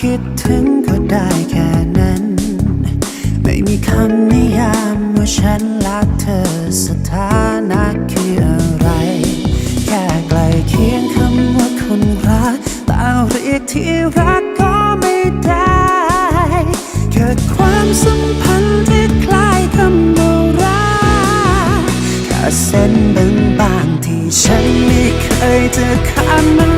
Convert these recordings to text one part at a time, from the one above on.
คิดถึงก็ได้แค่นั้น ไม่มีคำนิยามว่าฉันรักเธอสถานะคืออะไร แค่ใกลเคียงคำว่าคนรักแต่เรียกที่รักก็ไม่ได้เกิดความสัมพันธ์ที่คล้ายคำว่ารักแค่เส้นบางๆที่ฉันไม่เคยจะข้ามมัน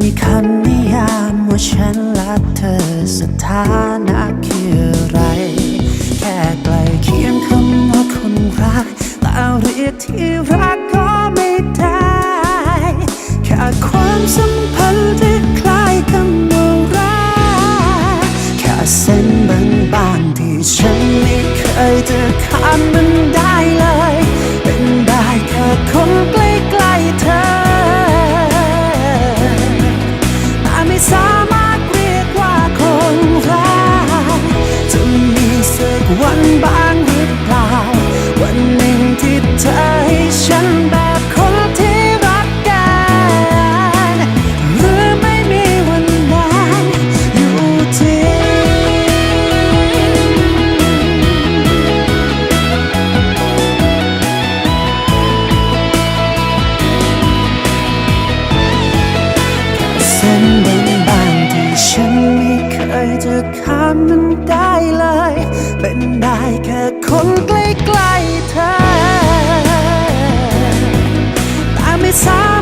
มีคำนิยามว่าฉันรักเธอสถานะคืออะไร แค่ใกลเคียงคำว่าคนรักแต่เรียกที่รักก็ไม่ได้แค่ความสัมพันธ์ที่คล้ายคำว่ารักแค่เส้นบางๆที่ฉันไม่เคยจะข้ามมัน เส้นบางที่ฉันไม่เคยจะข้ามมันได้เลย เป็นได้แค่คนใกล้ๆเธอแต่ไม่สา